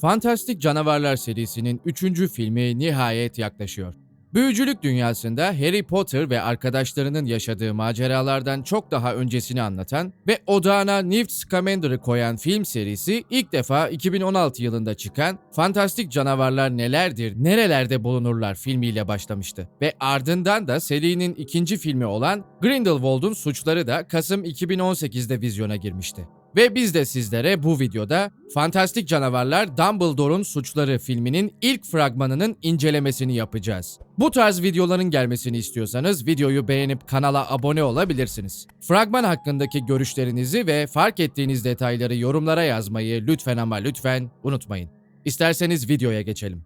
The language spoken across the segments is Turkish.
Fantastik Canavarlar serisinin 3. filmi nihayet yaklaşıyor. Büyücülük dünyasında Harry Potter ve arkadaşlarının yaşadığı maceralardan çok daha öncesini anlatan ve odağına Newt Scamander'ı koyan film serisi ilk defa 2016 yılında çıkan Fantastik Canavarlar Nelerdir, Nerelerde Bulunurlar filmiyle başlamıştı. Ve ardından da serinin ikinci filmi olan Grindelwald'un Suçları da Kasım 2018'de vizyona girmişti. Ve biz de sizlere bu videoda Fantastik Canavarlar Dumbledore'un Suçları filminin ilk fragmanının incelemesini yapacağız. Bu tarz videoların gelmesini istiyorsanız videoyu beğenip kanala abone olabilirsiniz. Fragman hakkındaki görüşlerinizi ve fark ettiğiniz detayları yorumlara yazmayı lütfen ama lütfen unutmayın. İsterseniz videoya geçelim.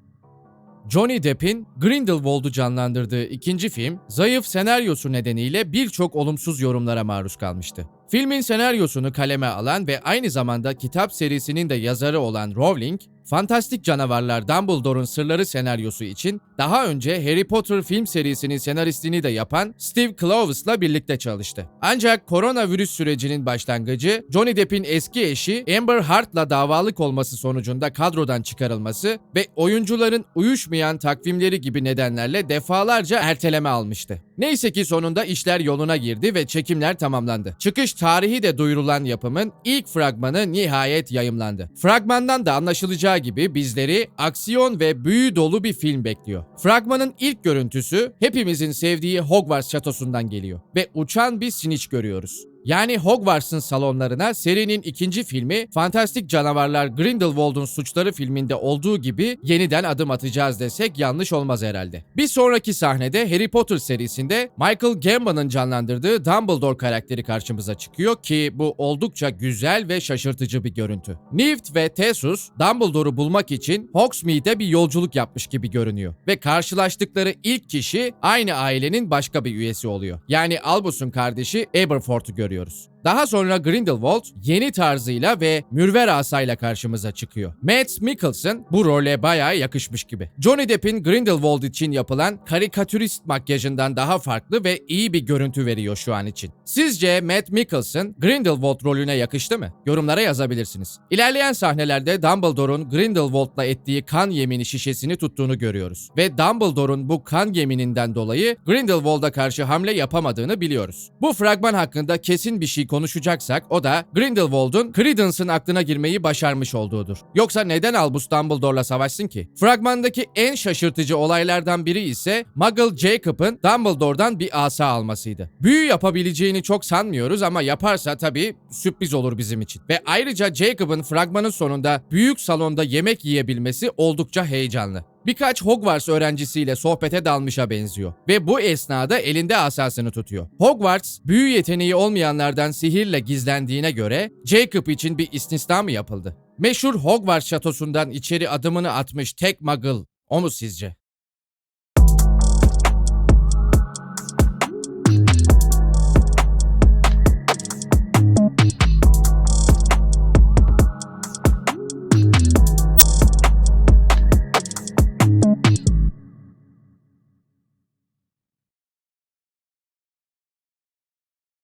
Johnny Depp'in Grindelwald'u canlandırdığı ikinci film, zayıf senaryosu nedeniyle birçok olumsuz yorumlara maruz kalmıştı. Filmin senaryosunu kaleme alan ve aynı zamanda kitap serisinin de yazarı olan Rowling, Fantastik Canavarlar Dumbledore'un Sırları senaryosu için daha önce Harry Potter film serisinin senaristliğini de yapan Steve Klovers'la birlikte çalıştı. Ancak koronavirüs sürecinin başlangıcı, Johnny Depp'in eski eşi Amber Heard'la davalık olması sonucunda kadrodan çıkarılması ve oyuncuların uyuşmayan takvimleri gibi nedenlerle defalarca erteleme almıştı. Neyse ki sonunda işler yoluna girdi ve çekimler tamamlandı. Çıkış tarihi de duyurulan yapımın ilk fragmanı nihayet yayımlandı. Fragmandan da anlaşılacağı gibi bizleri aksiyon ve büyü dolu bir film bekliyor. Fragmanın ilk görüntüsü hepimizin sevdiği Hogwarts şatosundan geliyor ve uçan bir Snitch görüyoruz. Yani Hogwarts'ın salonlarına serinin ikinci filmi Fantastik Canavarlar Grindelwald'un Suçları filminde olduğu gibi yeniden adım atacağız desek yanlış olmaz herhalde. Bir sonraki sahnede Harry Potter serisinde Michael Gambon'ın canlandırdığı Dumbledore karakteri karşımıza çıkıyor ki bu oldukça güzel ve şaşırtıcı bir görüntü. Newt ve Thesus Dumbledore'u bulmak için Hogsmeade'e bir yolculuk yapmış gibi görünüyor ve karşılaştıkları ilk kişi aynı ailenin başka bir üyesi oluyor. Yani Albus'un kardeşi Aberforth'u görüyoruz. Daha sonra Grindelwald yeni tarzıyla ve mürver asayla karşımıza çıkıyor. Matt Mikkelsen bu role bayağı yakışmış gibi. Johnny Depp'in Grindelwald için yapılan karikatürist makyajından daha farklı ve iyi bir görüntü veriyor şu an için. Sizce Matt Mikkelsen Grindelwald rolüne yakıştı mı? Yorumlara yazabilirsiniz. İlerleyen sahnelerde Dumbledore'un Grindelwald'la ettiği kan yemini şişesini tuttuğunu görüyoruz. Ve Dumbledore'un bu kan yemininden dolayı Grindelwald'a karşı hamle yapamadığını biliyoruz. Bu fragman hakkında kesin bir şey konuşacaksak o da Grindelwald'un Credence'ın aklına girmeyi başarmış olduğudur. Yoksa neden Albus Dumbledore'la savaşsın ki? Fragmandaki en şaşırtıcı olaylardan biri ise Muggle Jacob'ın Dumbledore'dan bir asa almasıydı. Büyü yapabileceğini çok sanmıyoruz ama yaparsa tabii sürpriz olur bizim için. Ve ayrıca Jacob'ın fragmanın sonunda büyük salonda yemek yiyebilmesi oldukça heyecanlı. Birkaç Hogwarts öğrencisiyle sohbete dalmışa benziyor ve bu esnada elinde asasını tutuyor. Hogwarts, büyü yeteneği olmayanlardan sihirle gizlendiğine göre Jacob için bir istisna mı yapıldı? Meşhur Hogwarts şatosundan içeri adımını atmış tek Muggle o mu sizce?